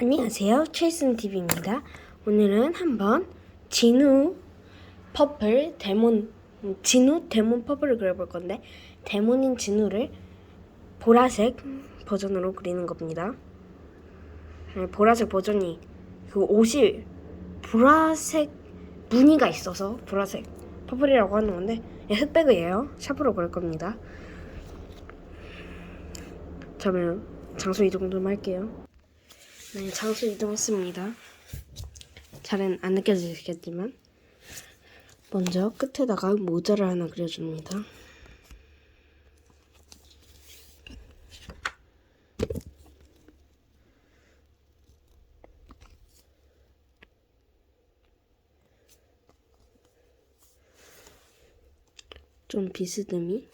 안녕하세요. 최슨 TV입니다. 오늘은 한번 진우 퍼플 데몬 진우 데몬 퍼플을 그려볼 건데 데몬인 진우를 보라색 버전으로 그리는 겁니다. 네, 보라색 버전이 그 옷이 보라색 무늬가 있어서 보라색 퍼플이라고 하는 건데 네, 흑백이에요. 샤프로 그릴 겁니다. 그러면 장소 이동 좀 할게요. 네, 장소 이동했습니다. 잘은 안 느껴지겠지만 먼저 끝에다가 모자를 하나 그려줍니다. 좀 비스듬히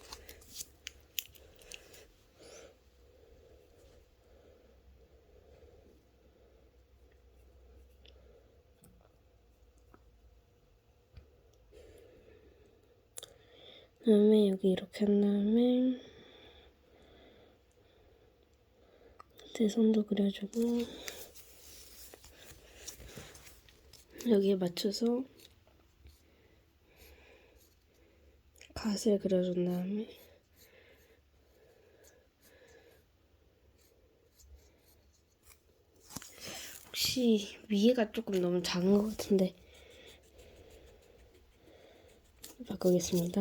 여기 이렇게 한 다음에 내 손도 그려주고 여기에 맞춰서 갓을 그려준 다음에 혹시 위에가 조금 너무 작은 것 같은데 바꾸겠습니다.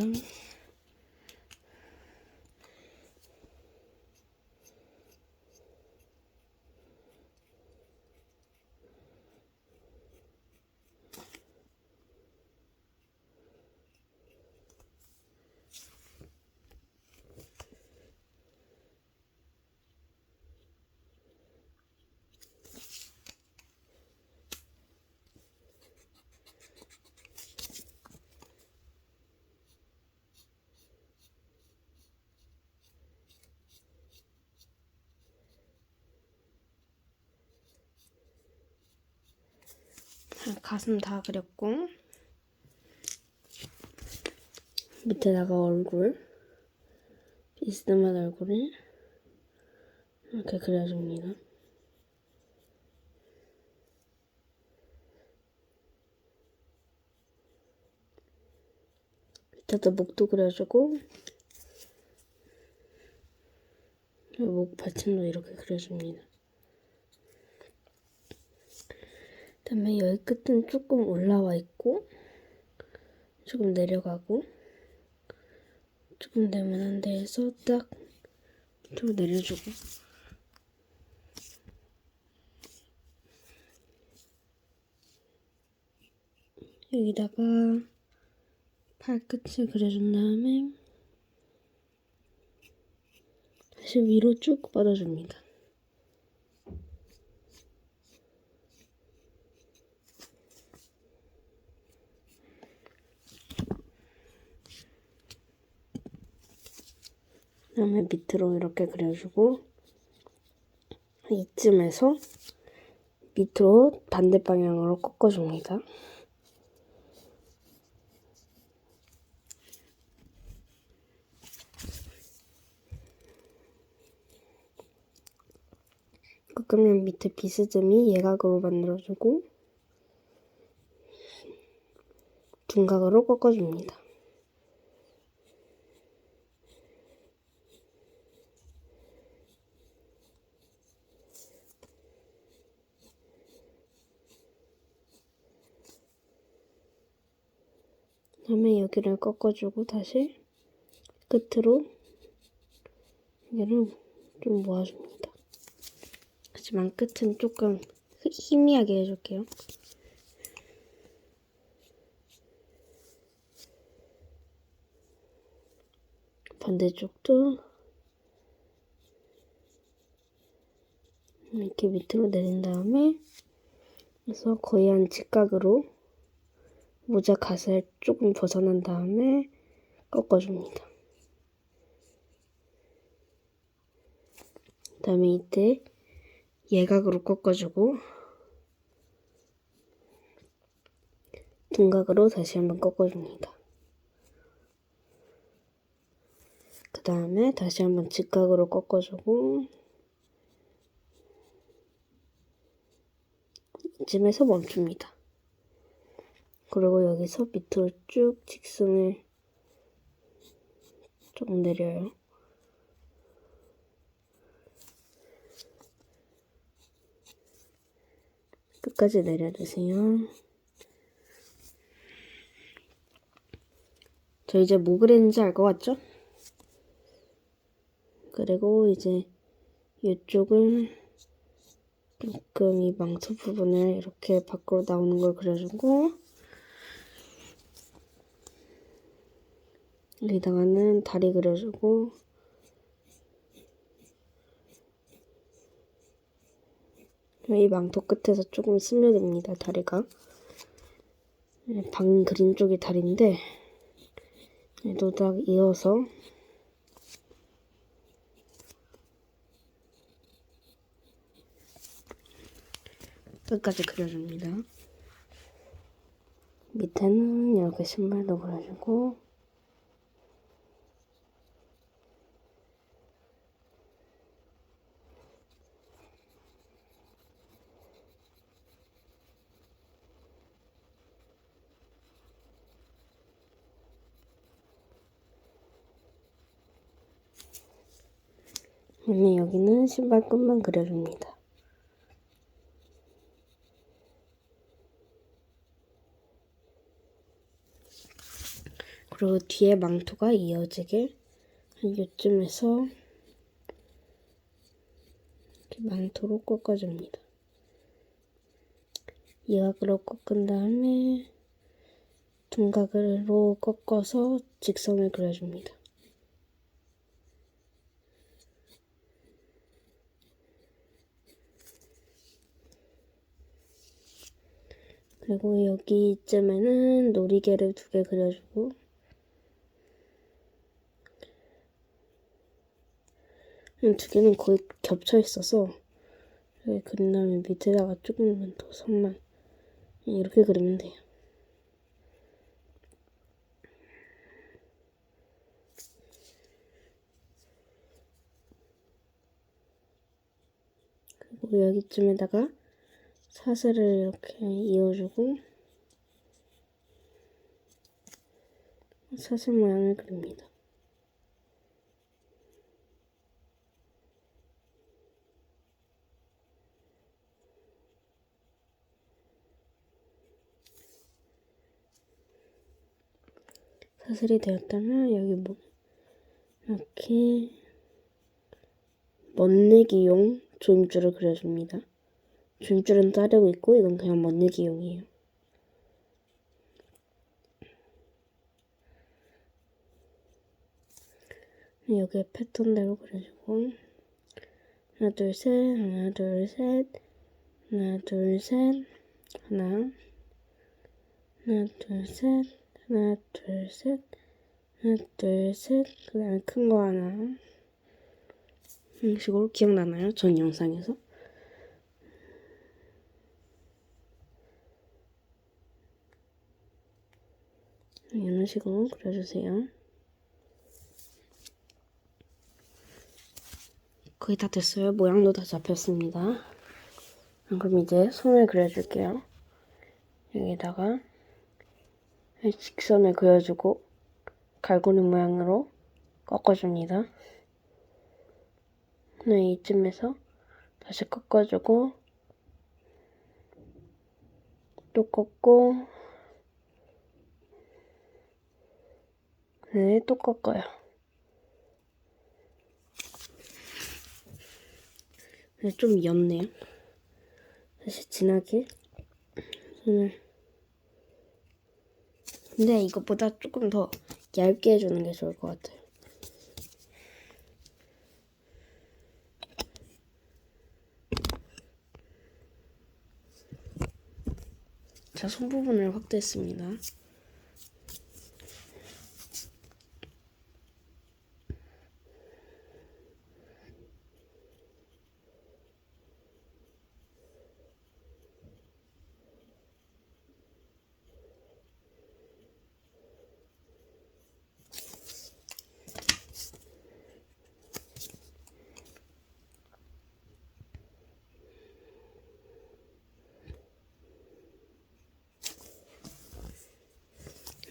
가슴 다 그렸고 밑에다가 얼굴 비스듬한 얼굴을 이렇게 그려줍니다. 밑에다 목도 그려주고 목 받침도 이렇게 그려줍니다. 그 다음에 여기 끝은 조금 올라와 있고 조금 내려가고 조금 내만한 데에서 딱 좀 내려주고 여기다가 팔끝을 그려준 다음에 다시 위로 쭉 뻗어줍니다. 다음에 밑으로 이렇게 그려주고 이쯤에서 밑으로 반대 방향으로 꺾어줍니다. 꺾으면 밑에 비스듬히 예각으로 만들어주고 둔각으로 꺾어줍니다. 다음에 여기를 꺾어주고 다시 끝으로 여기를 좀 모아줍니다. 하지만 끝은 조금 희미하게 해줄게요. 반대쪽도 이렇게 밑으로 내린 다음에 그래서 거의 한 직각으로 모자 갓을 조금 벗어난 다음에 꺾어줍니다. 그 다음에 이때 예각으로 꺾어주고 둔각으로 다시 한번 꺾어줍니다. 그 다음에 다시 한번 직각으로 꺾어주고 이쯤에서 멈춥니다. 그리고 여기서 밑으로 쭉 직선을 좀 내려요. 끝까지 내려주세요. 저 이제 뭐 그랬는지 알 것 같죠? 그리고 이제 이쪽을 조금 이 망토 부분을 이렇게 밖으로 나오는 걸 그려주고 여기다가는 다리 그려주고 이 망토 끝에서 조금 스며듭니다 다리가 방 그린 쪽이 다리인데 노닥 이어서 끝까지 그려줍니다. 밑에는 이렇게 신발도 그려주고 언니 여기는 신발 끝만 그려줍니다. 그리고 뒤에 망토가 이어지게 한 요쯤에서 이렇게 망토로 꺾어줍니다. 이각으로 꺾은 다음에 둔각으로 꺾어서 직선을 그려줍니다. 그리고 여기쯤에는 놀이개를 두 개 그려주고 두 개는 거의 겹쳐 있어서 이렇게 그린 다음에 밑에다가 조금만 더 선만 이렇게 그리면 돼요. 그리고 여기쯤에다가 사슬을 이렇게 이어주고 사슬 모양을 그립니다. 사슬이 되었다면 여기 뭐 이렇게 멋내기용 조임줄을 그려줍니다. 줄줄은 자르고 있고 이건 그냥 멋내기용이에요. 여기에 패턴대로 그려주고. 하나 둘 셋. 하나 둘 셋. 하나 둘 셋. 하나. 하나 둘 셋. 하나 둘 셋. 하나 둘 셋. 그 다음에 큰 거 하나. 이런 식으로 기억나나요? 전 영상에서 이런 식으로 그려주세요. 거의 다 됐어요. 모양도 다 잡혔습니다. 그럼 이제 손을 그려줄게요. 여기다가 직선을 그려주고 갈고리 모양으로 꺾어줍니다. 네, 이쯤에서 다시 꺾어주고 또 꺾고 네, 또 꺾어요. 네, 좀 옅네요. 다시 진하게 손을 근데 이것보다 조금 더 얇게 해주는 게 좋을 것 같아요. 자, 손 부분을 확대했습니다.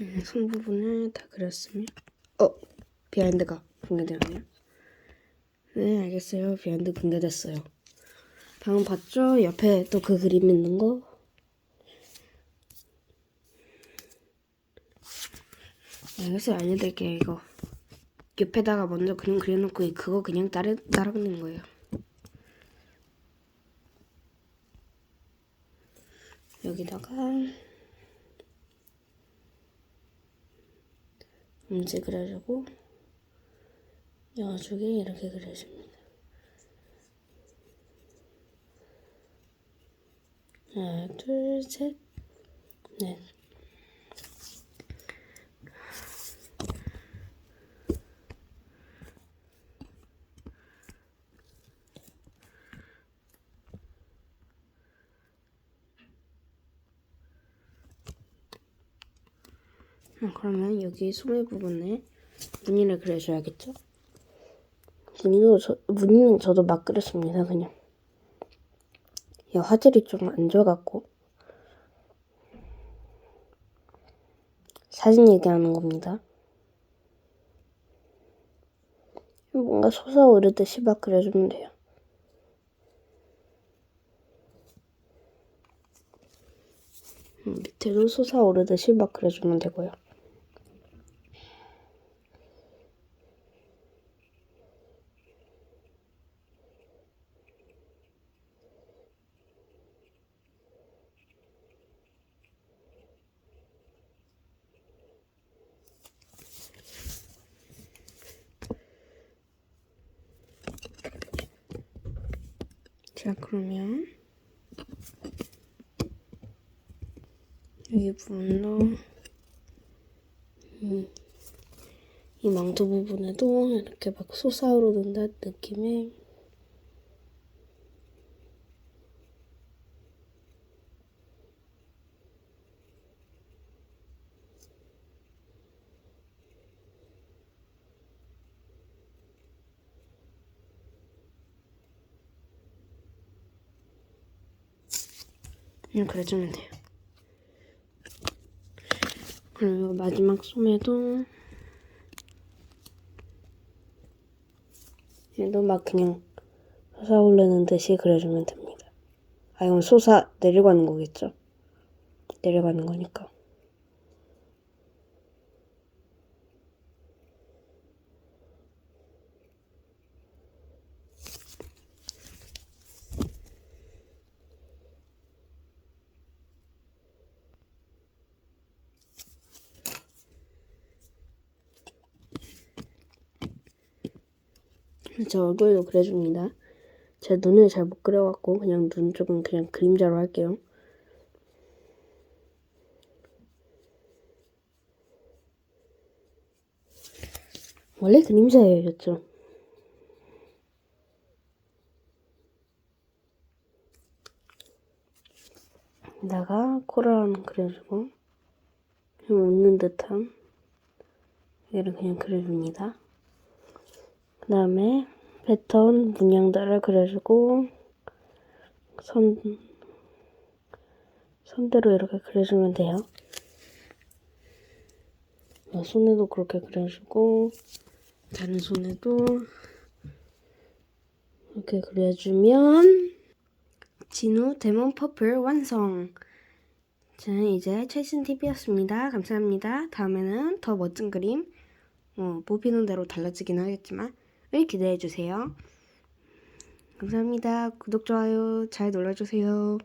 음, 손 부분을 다 그렸으면 어 비하인드가 공개되었네요. 네 알겠어요. 비하인드 공개됐어요. 방금 봤죠? 옆에 또 그 그림 있는 거. 알겠어요. 알려드릴게요 이거. 옆에다가 먼저 그림 그려놓고 그거 그냥 따라 따라 그리는 거예요. 여기다가 문제 그려주고 여쪽에 이렇게 그려줍니다. 하나, 둘, 셋, 넷. 음, 그러면 여기 소매 부분에 무늬를 그려줘야겠죠? 무늬도 저, 무늬는 저도 막 그렸습니다, 그냥. 이 화질이 좀 안 좋아갖고. 사진 얘기하는 겁니다. 뭔가 솟아오르듯이 막 그려주면 돼요. 음, 밑에도 솟아오르듯이 막 그려주면 되고요. 자, 그러면 여기 부분도 음, 이 망토 부분에도 이렇게 막 솟아오르는 느낌의 음, 그래주면 돼요. 그리고 마지막 소매도 얘도 막 그냥 솟아오르는 듯이 그려주면 됩니다. 아 이건 솟아 내려가는 거겠죠? 내려가는 거니까. 제 얼굴도 그려줍니다. 제 눈을 잘 못 그려갖고 그냥 눈 쪽은 그냥 그림자로 할게요. 원래 그림자였죠. 여기다가 코를 하나 그려주고 좀 웃는 듯한 얘를 그냥 그려줍니다. 그 다음에 패턴 문양들을 그려주고 선 선대로 이렇게 그려주면 돼요. 어, 손에도 그렇게 그려주고 다른 손에도 이렇게 그려주면 진우 데몬 퍼플 완성! 저는 이제 최신 TV였습니다. 감사합니다. 다음에는 더 멋진 그림, 어, 뽑히는 대로 달라지긴 하겠지만, 을 기대해 주세요. 감사합니다. 구독, 좋아요 잘 눌러주세요.